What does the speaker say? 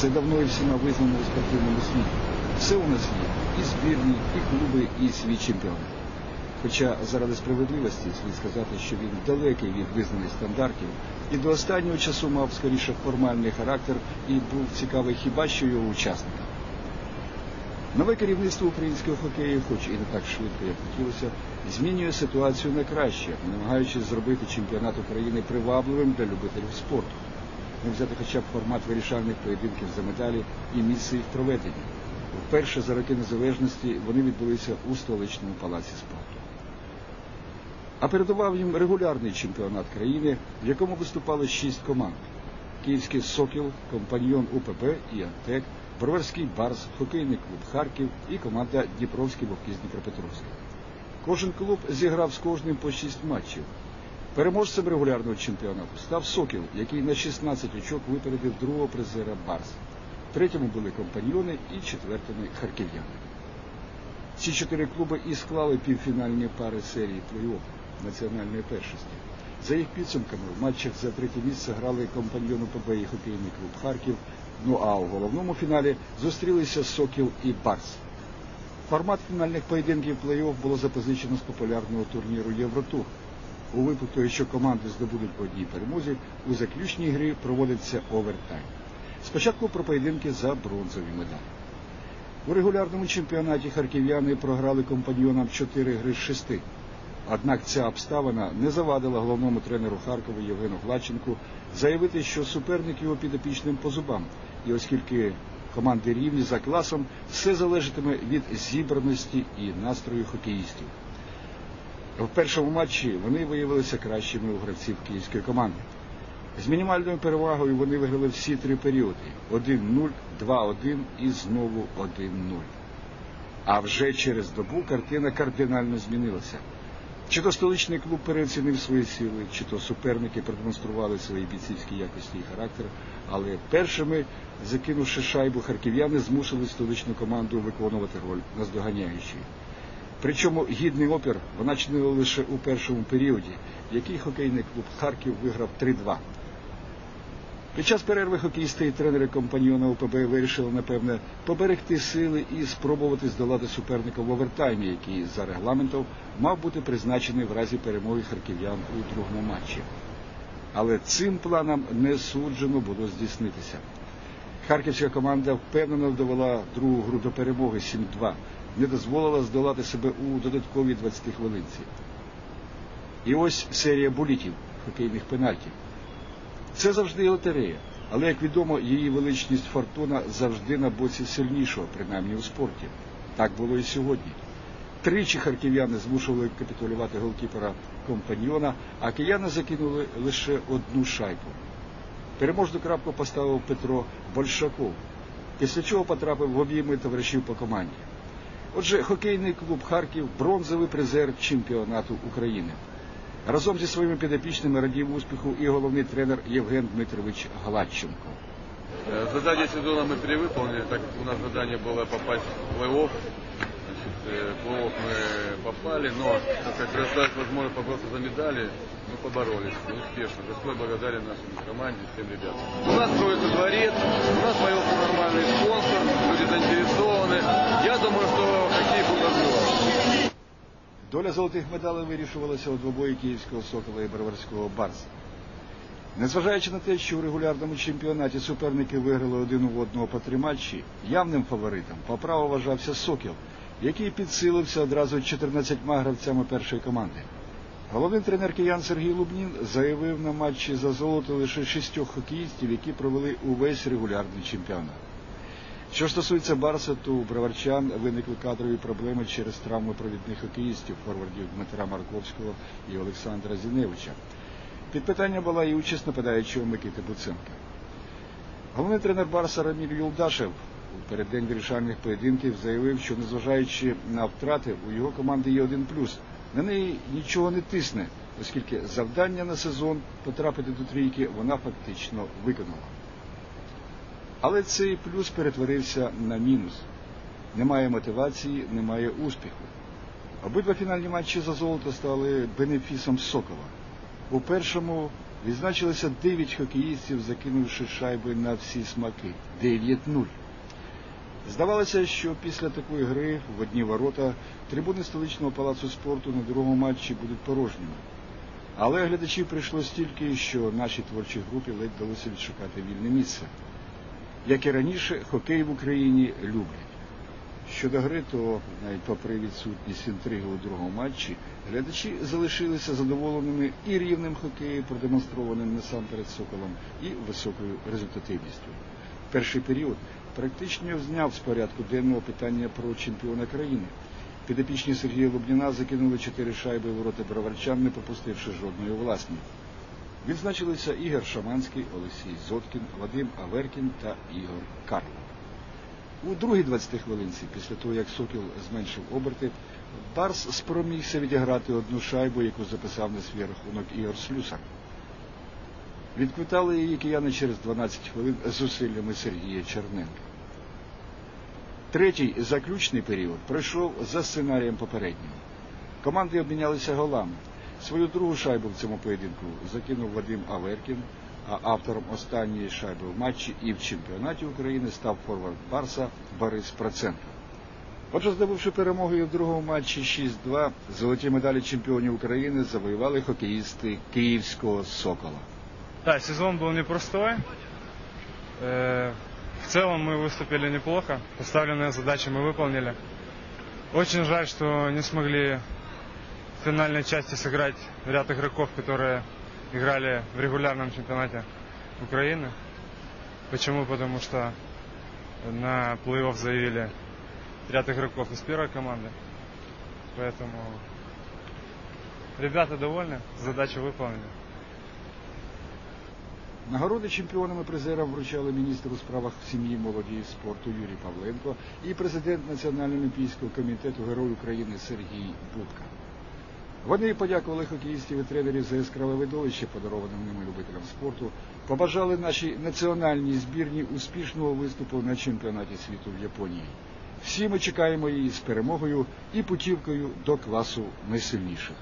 Це давно і всіма визнано у спортивному світі. Все у нас є. І збірні, і клуби, і свій чемпіонат. Хоча заради справедливості слід сказати, що він далекий від визнаних стандартів і до останнього часу мав скоріше формальний характер і був цікавий хіба що його учасникам. Нове керівництво українського хокею, хоч і не так швидко, як хотілося, змінює ситуацію на краще, намагаючись зробити чемпіонат України привабливим для любителів спорту. Не взяти хоча б формат вирішальних поєдинків за медалі і місце їх проведення. Вперше за роки незалежності вони відбулися у столичному палаці спорту. А передував їм регулярний чемпіонат країни, в якому виступали шість команд: Київський Сокіл, компаньйон УПБ і Антек, Броварський Барс, хокейний клуб Харків і команда Дніпровський Вовки з Дніпропетровська. Кожен клуб зіграв з кожним по шість матчів. Переможцем регулярного чемпіонату став Сокіл, який на 16 очок випередив другого призера Барс. Третьому були компаньйони і четвертими харків'яни. Ці чотири клуби і склали півфінальні пари серії плей-офф національної першості. За їх підсумками в матчах за третє місце грали компаньйон УПБ і хокейний клуб Харків. Ну а у головному фіналі зустрілися Сокіл і Барс. Формат фінальних поєдинків плей-офф було запозичено з популярного турніру Євротур. У випадку, якщо команди здобудуть по одній перемозі, у заключній грі проводиться овертайм. Спочатку про поєдинки за бронзові медалі. У регулярному чемпіонаті харків'яни програли компаньйонам 4 гри з 6. Однак ця обставина не завадила головному тренеру Харкова Євгену Гладченку заявити, що суперник його підопічним по зубам. І оскільки команди рівні за класом, все залежатиме від зібраності і настрою хокеїстів. В першому матчі вони виявилися кращими у гравців київської команди. З мінімальною перевагою вони виграли всі три періоди: 1-0, 2-1 і знову 1-0. А вже через добу картина кардинально змінилася. Чи то столичний клуб переоцінив свої сили, чи то суперники продемонстрували свої бійцівські якості і характер, але першими, закинувши шайбу, харків'яни змусили столичну команду виконувати роль наздоганяючої. Причому гідний опір вона чинила лише у першому періоді, який хокейний клуб Харків виграв 3-2. Під час перерви хокеїсти і тренери компаньйона УПБ вирішили, напевне, поберегти сили і спробувати здолати суперника в овертаймі, який за регламентом мав бути призначений в разі перемоги харків'ян у другому матчі. Але цим планам не суджено було здійснитися. Харківська команда впевнено довела другу гру до перемоги 7-2, не дозволила здолати себе у додатковій 20 хвилинці. І ось серія булітів, хокейних пенальтів. Це завжди лотерея, але, як відомо, її величність фортуна завжди на боці сильнішого, принаймні у спорті. Так було і сьогодні. Тричі харків'яни змушували капітулювати голкіпера компаньйона, а кияни закинули лише одну шайбу. Переможну крапку поставив Петро Большаков, після чого потрапив в обійми товаришів по команді. Отже, хокейний клуб Харків бронзовий призер чемпіонату України. Разом зі своїми підопічними радів успіху і головний тренер Євген Дмитрович Гладченко. Э, Задание сезона мы перевыполнили, так как у нас задание было попасть в плей-офф. Значит, э, в плей-офф мы попали, но так как предоставить возможность побороться за медали, мы поборолись успешно. За что я благодарен нашей команде, всем ребятам. У нас строится дворец, у нас появился нормальный спонсор, люди заинтересованы. Я думаю, что хоккей будет развиваться. Доля золотих медалей вирішувалася у двобої київського сокола і броварського барса. Незважаючи на те, що у регулярному чемпіонаті суперники виграли один у одного по три матчі, явним фаворитом по праву вважався Сокіл, який підсилився одразу 14 гравцями першої команди. Головний тренер киян Сергій Лубнін заявив на матчі за золото лише шістьох хокеїстів, які провели увесь регулярний чемпіонат. Що стосується Барса, то у броварчан виникли кадрові проблеми через травми провідних хокеїстів, форвардів Дмитра Марковського і Олександра Зіневича. Під питання була і участь нападаючого Микити Буценка. Головний тренер Барса Раміль Юлдашев у переддень вирішальних поєдинків заявив, що незважаючи на втрати, у його команди є один плюс. На неї нічого не тисне, оскільки завдання на сезон потрапити до трійки вона фактично виконала. Але цей плюс перетворився на мінус. Немає мотивації, немає успіху. Обидва фінальні матчі за золото стали бенефісом Сокола. У першому Відзначилося 9 хокеїстів, закинувши шайби на всі смаки. 9-0. Здавалося, що після такої гри в одні ворота трибуни столичного палацу спорту на другому матчі будуть порожніми. Але глядачів прийшло стільки, що нашій творчій групі ледь вдалося відшукати вільне місце. Як і раніше, хокей в Україні люблять. Щодо гри, то навіть попри відсутність інтриги у другому матчі, глядачі залишилися задоволеними і рівнем хокею, продемонстрованим насамперед соколом, і високою результативністю. Перший період практично зняв з порядку денного питання про чемпіона країни. Підопічні Сергія Лубніна закинули чотири шайби в ворота броварчан, не пропустивши жодної власні. Відзначилися Ігор Шаманський, Олексій Зоткін, Вадим Аверкін та Ігор Карлов. У другій 20 хвилинці, після того як Сокіл зменшив оберти, Барс спромігся відіграти одну шайбу, яку записав на свій рахунок Ігор Слюсар. Відквитали її кияни через 12 хвилин зусиллями Сергія Черненка. Третій заключний період пройшов за сценарієм попереднього. Команди обмінялися голами. Свою другу шайбу в цьому поєдинку закинув Вадим Аверкін, а автором останньої шайби в матчі і в чемпіонаті України став форвард Барса Борис Проценко. Отже, здобувши перемогу і в другому матчі 6-2, золоті медалі чемпіонів України завоювали хокеїсти Київського Сокола. Да, сезон был непростой. Э, В целом мы выступили неплохо. Поставленные задачи мы выполнили. Очень жаль, что не смогли в финальной части сыграть ряд игроков, которые играли в регулярном чемпионате Украины. Почему? Потому что на плей-офф заявили ряд игроков из первой команды. Поэтому ребята довольны, задачу выполнили. Нагороди чемпіонам і призерам вручали міністр у справах сім'ї, молоді і спорту Юрій Павленко і президент Національного олімпійського комітету Герой України Сергій Будка. Вони подякували хокеїстів і тренерів за яскраве видовище, подароване ними любителям спорту, побажали нашій національній збірні успішного виступу на чемпіонаті світу в Японії. Всі ми чекаємо її з перемогою і путівкою до класу найсильніших.